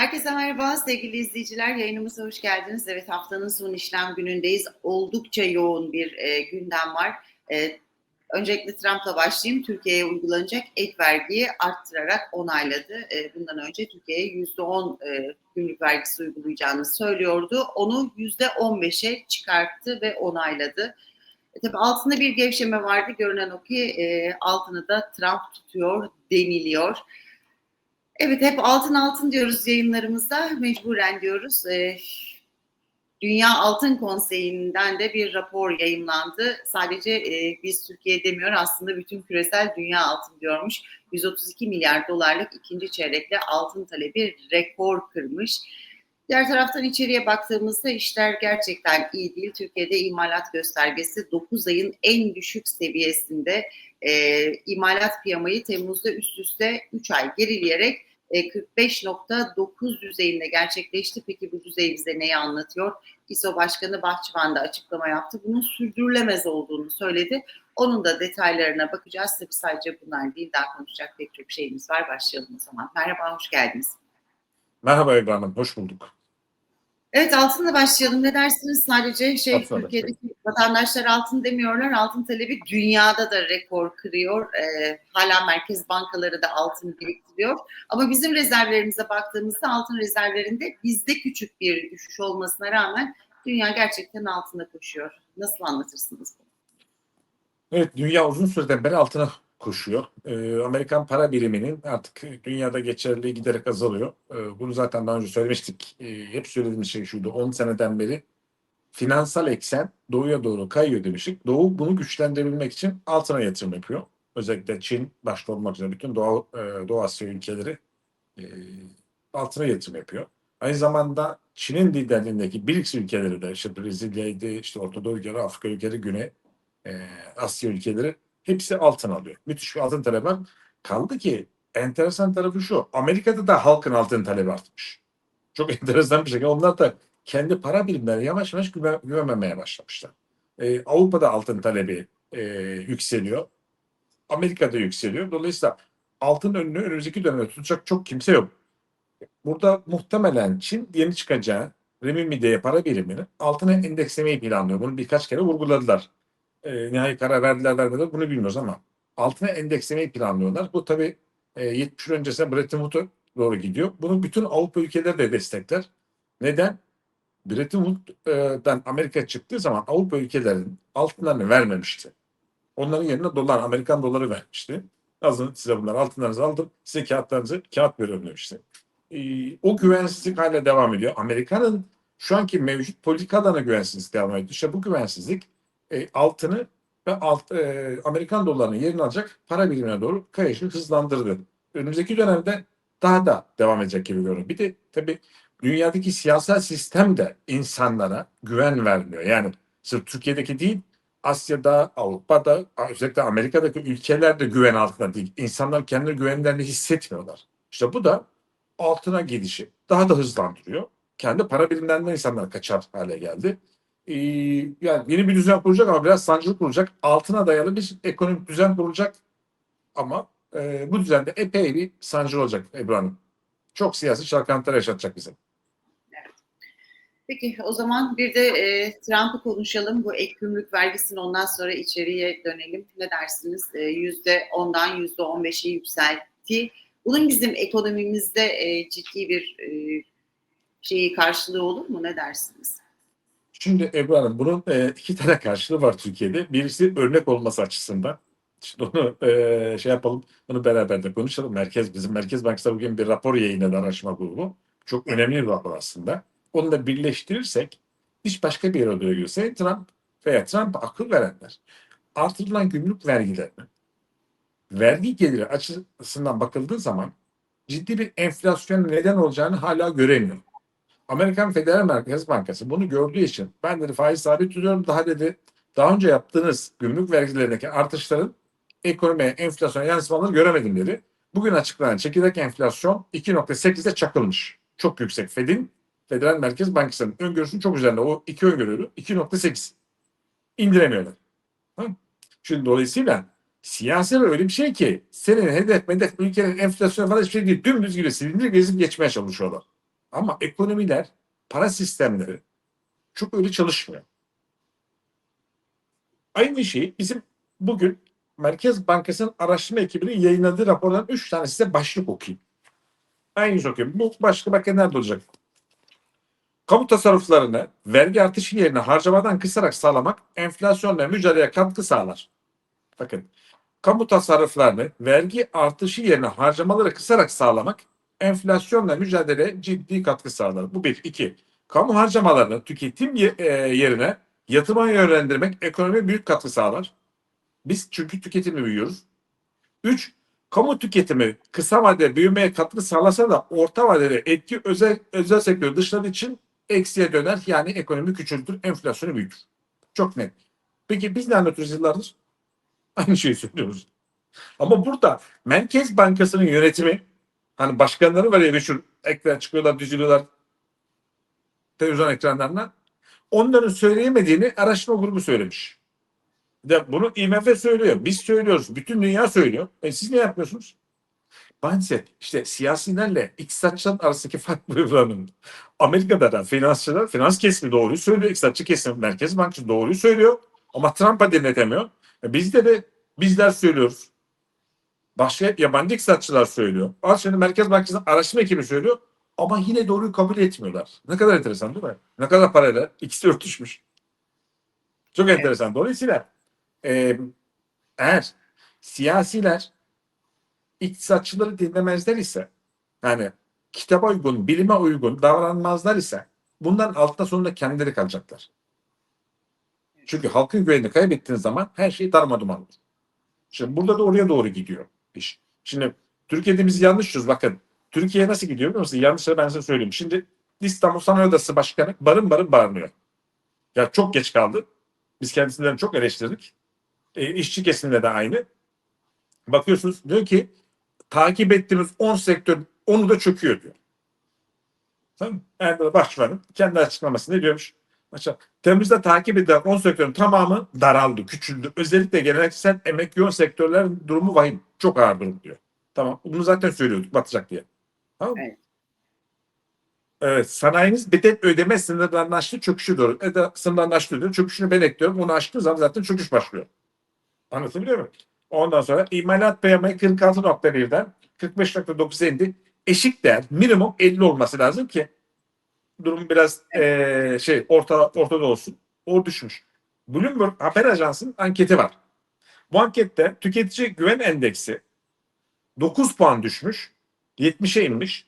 Herkese merhaba sevgili izleyiciler. Yayınımıza hoş geldiniz. Evet haftanın son işlem günündeyiz. Oldukça yoğun bir e, gündem var. E, öncelikle Trump'la başlayayım. Türkiye'ye uygulanacak ek vergiyi arttırarak onayladı. E, bundan önce Türkiye'ye %10 e, gümrük vergisi uygulayacağını söylüyordu. Onu %15'e çıkarttı ve onayladı. E, tabii altında bir gevşeme vardı. Görünen o ki e, altını da Trump tutuyor deniliyor. Evet hep altın altın diyoruz yayınlarımızda. Mecburen diyoruz. Ee, Dünya Altın Konseyi'nden de bir rapor yayınlandı. Sadece e, biz Türkiye demiyor aslında bütün küresel dünya altın diyormuş. 132 milyar dolarlık ikinci çeyrekle altın talebi rekor kırmış. Diğer taraftan içeriye baktığımızda işler gerçekten iyi değil. Türkiye'de imalat göstergesi 9 ayın en düşük seviyesinde. E, imalat piyamayı Temmuz'da üst üste 3 ay gerileyerek 45.9 e, düzeyinde gerçekleşti. Peki bu düzey bize neyi anlatıyor? İSO Başkanı Bahçıvan'da açıklama yaptı. Bunun sürdürülemez olduğunu söyledi. Onun da detaylarına bakacağız. Tabii sadece bunlar değil, daha konuşacak pek çok şeyimiz var. Başlayalım o zaman. Merhaba, hoş geldiniz. Merhaba Ebru Hanım, hoş bulduk. Evet altınla başlayalım. Ne dersiniz? Sadece şey Altınla Türkiye'deki vatandaşlar altın demiyorlar. Altın talebi dünyada da rekor kırıyor. Ee, hala merkez bankaları da altın biriktiriyor. Ama bizim rezervlerimize baktığımızda altın rezervlerinde bizde küçük bir düşüş olmasına rağmen dünya gerçekten altına koşuyor. Nasıl anlatırsınız bunu? Evet, dünya uzun süreden beri altına koşuyor. Ee, Amerikan para biriminin artık dünyada geçerliliği giderek azalıyor. Ee, bunu zaten daha önce söylemiştik. Ee, hep söylediğimiz şey şuydu. 10 seneden beri finansal eksen doğuya doğru kayıyor demiştik. Doğu bunu güçlendirebilmek için altına yatırım yapıyor. Özellikle Çin başta olmak üzere bütün Doğu, e, Doğu Asya ülkeleri e, altına yatırım yapıyor. Aynı zamanda Çin'in liderliğindeki BRICS ülkeleri de işte Brezilya'ydı, işte Orta Doğu ülkeleri, Afrika ülkeleri, Güney e, Asya ülkeleri hepsi altın alıyor. Müthiş bir altın talebi var. Kaldı ki enteresan tarafı şu. Amerika'da da halkın altın talebi artmış. Çok enteresan bir şekilde onlar da kendi para birimleri yavaş yavaş güven, güvenmemeye başlamışlar. Ee, Avrupa'da altın talebi e, yükseliyor. Amerika'da yükseliyor. Dolayısıyla altın önünü önümüzdeki dönemde tutacak çok kimse yok. Burada muhtemelen Çin yeni çıkacağı renminbi'ye para birimini altına endekslemeyi planlıyor. Bunu birkaç kere vurguladılar e, nihai karar verdiler vermediler bunu bilmiyoruz ama altına endekslemeyi planlıyorlar. Bu tabii e, 70 yıl öncesinde Bretton Woods'a doğru gidiyor. Bunu bütün Avrupa ülkeleri de destekler. Neden? Bretton Woods'dan Amerika çıktığı zaman Avrupa ülkelerinin altınlarını vermemişti. Onların yerine dolar, Amerikan doları vermişti. Yazın size bunlar altınlarınızı aldım, size kağıtlarınızı kağıt veriyorum demişti. Ee, o güvensizlik hala devam ediyor. Amerika'nın şu anki mevcut politikalarına güvensizlik devam ediyor. İşte bu güvensizlik e, altını ve alt, e, Amerikan dolarının yerini alacak para birimine doğru kayışı hızlandırdı. Önümüzdeki dönemde daha da devam edecek gibi görünüyor. Bir de tabii dünyadaki siyasal sistem de insanlara güven vermiyor. Yani sırf Türkiye'deki değil, Asya'da, Avrupa'da, özellikle Amerika'daki ülkeler de güven altında değil. İnsanlar kendini güvenlerini hissetmiyorlar. İşte bu da altına gidişi daha da hızlandırıyor. Kendi para birimlerinden insanlar kaçar hale geldi. Ee, yani yeni bir düzen kurulacak ama biraz sancılı kurulacak. Altına dayalı bir ekonomik düzen kurulacak. Ama e, bu düzende epey bir sancılı olacak Ebru. Çok siyasi çalkantılar yaşatacak bize. Peki o zaman bir de e, Trump'ı konuşalım. Bu ek gümrük vergisini ondan sonra içeriye dönelim. Ne dersiniz? E, yüzde ondan yüzde on beşe yükseltti. Bunun bizim ekonomimizde e, ciddi bir e, şeyi karşılığı olur mu? Ne dersiniz? Şimdi Ebru Hanım bunun e, iki tane karşılığı var Türkiye'de. Birisi örnek olması açısından. Şimdi onu e, şey yapalım, bunu beraber de konuşalım. Merkez bizim Merkez Bankası bugün bir rapor yayınladı araştırma grubu. Çok önemli bir rapor aslında. Onu da birleştirirsek hiç başka bir yere doğru görse Trump veya Trump akıl verenler artırılan gümrük vergilerini vergi geliri açısından bakıldığı zaman ciddi bir enflasyon neden olacağını hala göremiyor. Amerikan Federal Merkez Bankası bunu gördüğü için ben dedi faiz sabit tutuyorum daha dedi daha önce yaptığınız gümrük vergilerindeki artışların ekonomiye enflasyona yansımalarını göremedim dedi. Bugün açıklanan çekirdek enflasyon 2.8'de çakılmış. Çok yüksek. Fed'in Federal Merkez Bankası'nın öngörüsünün çok üzerinde. O iki öngörülü 2.8. İndiremiyorlar. Şimdi dolayısıyla siyasi öyle bir şey ki senin hedef medef ülkenin enflasyonu falan hiçbir şey değil. Dümdüz gibi silindir gezip geçmeye çalışıyorlar. Ama ekonomiler, para sistemleri çok öyle çalışmıyor. Aynı şeyi bizim bugün Merkez Bankası'nın araştırma ekibinin yayınladığı rapordan üç tane size başlık okuyayım. Aynı şey okuyayım. Bu başlık bakın nerede olacak? Kamu tasarruflarını vergi artışı yerine harcamadan kısarak sağlamak enflasyonla mücadeleye katkı sağlar. Bakın kamu tasarruflarını vergi artışı yerine harcamaları kısarak sağlamak enflasyonla mücadeleye ciddi katkı sağlar. Bu bir. iki. Kamu harcamalarını tüketim e, yerine yatırıma yönlendirmek ekonomiye büyük katkı sağlar. Biz çünkü tüketimi büyüyoruz. Üç, kamu tüketimi kısa vadede büyümeye katkı sağlasa da orta vadede etki özel, özel sektör dışladığı için eksiye döner. Yani ekonomi küçültür, enflasyonu büyütür. Çok net. Peki biz ne anlatıyoruz yıllardır? Aynı şeyi söylüyoruz. Ama burada Merkez Bankası'nın yönetimi hani başkanları var ya meşhur ekran çıkıyorlar, düzülüyorlar televizyon ekranlarına. Onların söyleyemediğini araştırma grubu söylemiş. De bunu IMF söylüyor. Biz söylüyoruz. Bütün dünya söylüyor. E siz ne yapıyorsunuz? Bence işte siyasilerle iktisatçıların arasındaki fark buranın. Amerika'da da finansçılar, finans kesimi doğruyu söylüyor. İktisatçı kesim, Merkez Bankası doğruyu söylüyor. Ama Trump'a dinletemiyor. E bizde de bizler söylüyoruz. Başka yabancı iktisatçılar söylüyor. Al şimdi Merkez Bankası'nın araştırma ekibi söylüyor. Ama yine doğruyu kabul etmiyorlar. Ne kadar enteresan değil mi? Ne kadar parayla? İkisi örtüşmüş. Çok Evet. enteresan. Dolayısıyla e, eğer siyasiler iktisatçıları dinlemezler ise yani kitaba uygun, bilime uygun davranmazlar ise bundan altta sonunda kendileri kalacaklar. Çünkü halkın güvenini kaybettiğiniz zaman her şey darmadağın olur. Şimdi burada da oraya doğru gidiyor iş. Şimdi Türkiye'de biz yanlışız bakın. Türkiye nasıl gidiyor biliyor musun? Yanlışları ben size söyleyeyim. Şimdi İstanbul Sanayi Odası Başkanı barın barın bağırmıyor. Ya çok geç kaldı. Biz kendisinden çok eleştirdik. E, işçi kesimde de aynı. Bakıyorsunuz diyor ki takip ettiğimiz 10 sektör onu da çöküyor diyor. Tamam mı? Erdal Bahçıvan'ın kendi açıklaması ne diyormuş? Mesela Temmuz'da takip edilen 10 sektörün tamamı daraldı, küçüldü. Özellikle geleneksel emek yoğun sektörlerin durumu vahim. Çok ağır durum diyor. Tamam. Bunu zaten söylüyorduk batacak diye. Tamam mı? Evet. Evet. Sanayiniz bedel ödeme sınırlarını aştı, çöküşü doğru. Eda sınırlarını aştı diyor. Çöküşünü ben ekliyorum. Onu aştığı zaman zaten çöküş başlıyor. Anlatabiliyor muyum? Ondan sonra imalat PMI 46.1'den 45.9'a indi. Eşik değer minimum 50 olması lazım ki durum biraz eee, şey orta ortada olsun. O düşmüş. Bloomberg Haber Ajansı'nın anketi var. Bu ankette tüketici güven endeksi 9 puan düşmüş. 70'e inmiş.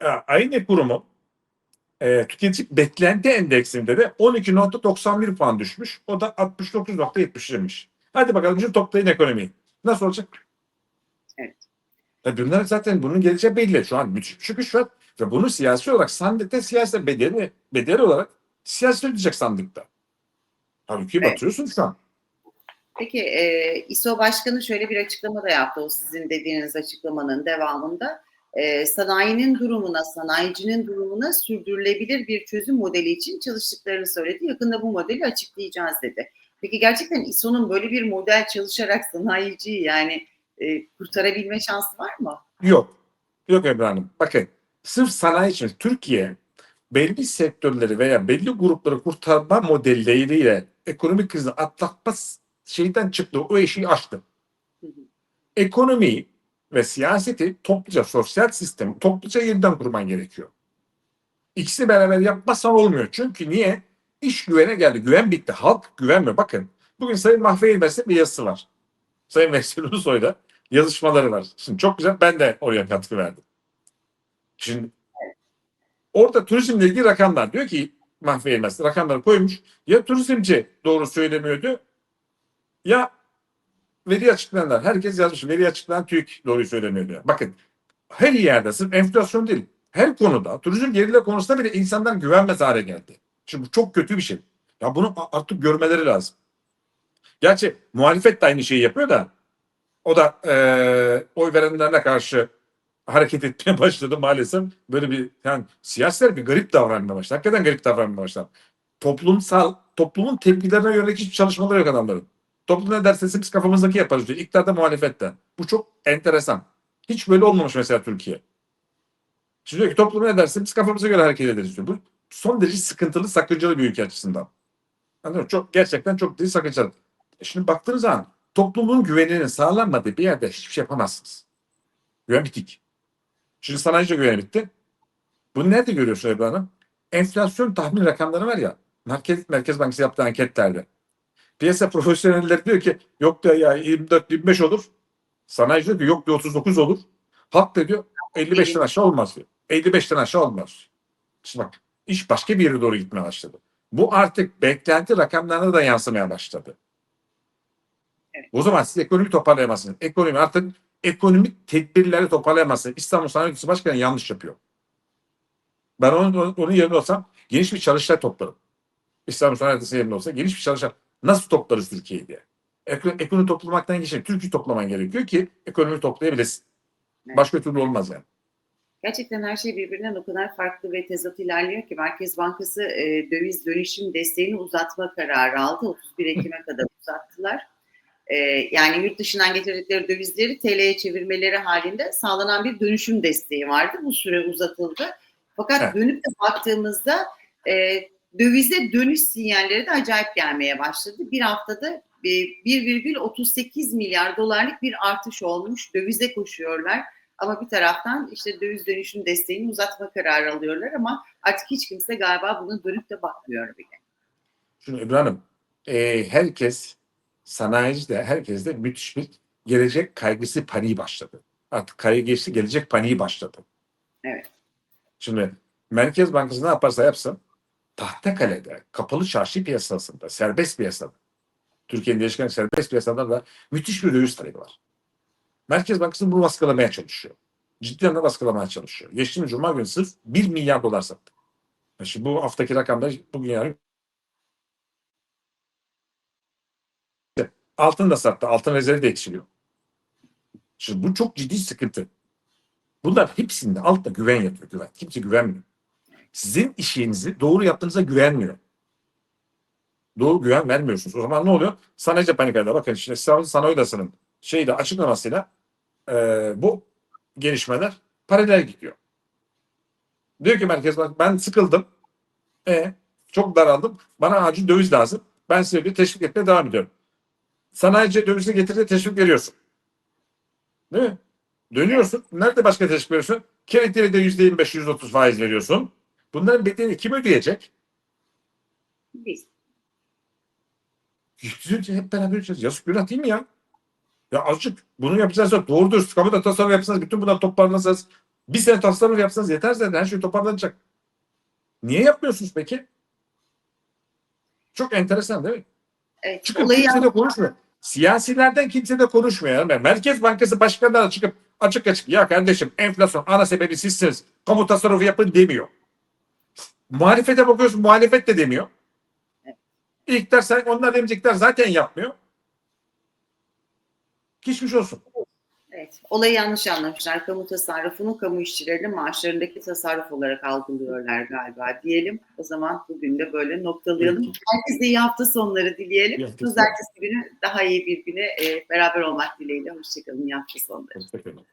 E, Aynı kurumun e, tüketici beklenti endeksinde de 12.91 puan düşmüş. O da 69.70'miş. Hadi bakalım şimdi toplayın ekonomiyi. Nasıl olacak? Evet. Tabii bunlar zaten bunun geleceği belli. Şu an müthiş bir çıkış var. Ve bunu siyasi olarak sandıkta siyasi bedeli, bedeli olarak siyasi ödeyecek sandıkta. Halbuki Evet. batıyorsun şu an. Peki e, İSO Başkanı şöyle bir açıklama da yaptı o sizin dediğiniz açıklamanın devamında. E, sanayinin durumuna, sanayicinin durumuna sürdürülebilir bir çözüm modeli için çalıştıklarını söyledi. Yakında bu modeli açıklayacağız dedi. Peki gerçekten İSO'nun böyle bir model çalışarak sanayiciyi yani e, kurtarabilme şansı var mı? Yok. Yok Ebru Hanım. Bakın sırf sanayi için Türkiye belli sektörleri veya belli grupları kurtarma modelleriyle ekonomik krizi atlatma şeyden çıktı. O eşiği aştı. Ekonomiyi ve siyaseti topluca sosyal sistemi topluca yeniden kurman gerekiyor. İkisini beraber yapmazsan olmuyor. Çünkü niye? İş güvene geldi. Güven bitti. Halk güvenmiyor. Bakın bugün Sayın Mahfiye Üniversitesi bir yazısı var. Sayın Veysel Ulusoy'da yazışmaları var. Şimdi çok güzel. Ben de oraya katkı verdim. Şimdi orada turizmle ilgili rakamlar diyor ki Mahfiye Üniversitesi rakamları koymuş. Ya turizmci doğru söylemiyordu ya veri açıklayanlar. Herkes yazmış. Veri açıklayan TÜİK doğruyu söylemiyor diyor. Bakın her yerde sırf enflasyon değil. Her konuda turizm gerileme konusunda bile insanlar güvenmez hale geldi. Şimdi bu çok kötü bir şey. Ya bunu artık görmeleri lazım. Gerçi muhalefet de aynı şeyi yapıyor da o da eee oy verenlerine karşı hareket etmeye başladı maalesef. Böyle bir yani siyasiler bir garip davranmaya başladı. Hakikaten garip davranmaya başladı. Toplumsal, toplumun tepkilerine yönelik hiçbir çalışmaları yok adamların. Toplum ne derse biz kafamızdaki yaparız diyor. İktidarda muhalefette. Bu çok enteresan. Hiç böyle olmamış mesela Türkiye. Şimdi diyor ki toplum ne derse biz kafamıza göre hareket ederiz diyor. Bu son derece sıkıntılı, sakıncalı bir ülke açısından. Mı? Çok, gerçekten çok değil sakıncalı. E şimdi baktığınız zaman toplumun güveninin sağlanmadığı bir yerde hiçbir şey yapamazsınız. Güven bitik. Şimdi sanayici güven bitti. Bunu nerede görüyorsun Ebru Hanım? Enflasyon tahmin rakamları var ya. Merkez, Merkez Bankası yaptığı anketlerde. Piyasa profesyonelleri diyor ki yok diyor ya 24-25 olur. Sanayici diyor ki yok diyor 39 olur. Halk da diyor 55'ten aşağı olmaz diyor. 55'ten aşağı olmaz. Şimdi bak iş başka bir yere doğru gitmeye başladı. Bu artık beklenti rakamlarına da yansımaya başladı. Evet. O zaman siz ekonomi toparlayamazsınız. Ekonomi artık ekonomik tedbirleri toparlayamazsınız. İstanbul Sanayi Odası Başkanı yanlış yapıyor. Ben onun, onun, yerinde olsam geniş bir çalıştay toplarım. İstanbul Sanayi Odası yerinde olsa geniş bir çalıştay. Nasıl toplarız Türkiye'yi diye. Eko- ekonomi toplamaktan geçip Türkiye toplaman gerekiyor ki ekonomi toplayabilesin. Başka türlü olmaz yani. Gerçekten her şey birbirinden o kadar farklı ve tezat ilerliyor ki Merkez Bankası e, döviz dönüşüm desteğini uzatma kararı aldı. 31 Ekim'e kadar uzattılar. E, yani yurt dışından getirdikleri dövizleri TL'ye çevirmeleri halinde sağlanan bir dönüşüm desteği vardı. Bu süre uzatıldı. Fakat Evet. dönüp de baktığımızda e, dövize dönüş sinyalleri de acayip gelmeye başladı. Bir haftada e, 1,38 milyar dolarlık bir artış olmuş. Dövize koşuyorlar. Ama bir taraftan işte döviz dönüşüm desteğini uzatma kararı alıyorlar ama artık hiç kimse galiba buna dönüp de bakmıyor bile. Şimdi Hanım, e, herkes sanayici de herkes de müthiş bir gelecek kaygısı paniği başladı. Artık kaygı geçti gelecek paniği başladı. Evet. Şimdi Merkez Bankası ne yaparsa yapsın Tahtakale'de kapalı çarşı piyasasında serbest piyasada Türkiye'nin değişken serbest piyasada da müthiş bir döviz talebi var. Merkez Bankası bunu baskılamaya çalışıyor. Ciddi anlamda baskılamaya çalışıyor. Geçtiğimiz Cuma günü sırf 1 milyar dolar sattı. Şimdi bu haftaki rakamda bugün yani altın da sattı. Altın rezervi de eksiliyor. Şimdi bu çok ciddi sıkıntı. Bunlar hepsinde altta güven yatıyor. Güven. Kimse güvenmiyor. Sizin işinizi doğru yaptığınıza güvenmiyor. Doğru güven vermiyorsunuz. O zaman ne oluyor? Sanayici panikada bakın işte Sanayi Odası'nın şeyde açıklamasıyla e, bu gelişmeler paralel gidiyor. Diyor ki Merkez Bank ben sıkıldım. E, çok daraldım. Bana acil döviz lazım. Ben size bir teşvik etmeye devam ediyorum. Sanayici dövizi getirdi teşvik veriyorsun. Değil mi? Dönüyorsun. Nerede başka teşvik veriyorsun? Kredileri de yüzde yirmi beş, yüzde otuz faiz veriyorsun. Bunların bedelini kim ödeyecek? Biz. Yüzünce hep beraber ödeyeceğiz. Yazık günah değil mi ya? Ya azıcık bunu yapacağız. Doğru dürüst kamuda tasarruf yapsanız, bütün bunları toparlasanız, bir sene tasarruf yapsanız yeter zaten. Her şey toparlanacak. Niye yapmıyorsunuz peki? Çok enteresan değil mi? Evet, Çıkıp olayı kimse de konuşmuyor. Siyasilerden kimse de konuşmuyor. Yani Merkez Bankası başkanları çıkıp açık açık ya kardeşim enflasyon ana sebebi sizsiniz. Kamu tasarrufu yapın demiyor. Muhalefete bakıyorsun muhalefet de demiyor. İktidar sen onlar demeyecekler zaten yapmıyor. Geçmiş olsun. Evet, olayı yanlış anlamışlar. Kamu tasarrufunu kamu işçilerinin maaşlarındaki tasarruf olarak algılıyorlar galiba diyelim. O zaman bugün de böyle noktalayalım. Herkese iyi hafta sonları dileyelim. Hafta Pazartesi günü daha iyi bir güne e, beraber olmak dileğiyle. Hoşçakalın. İyi hafta sonları. Hoşçakalın.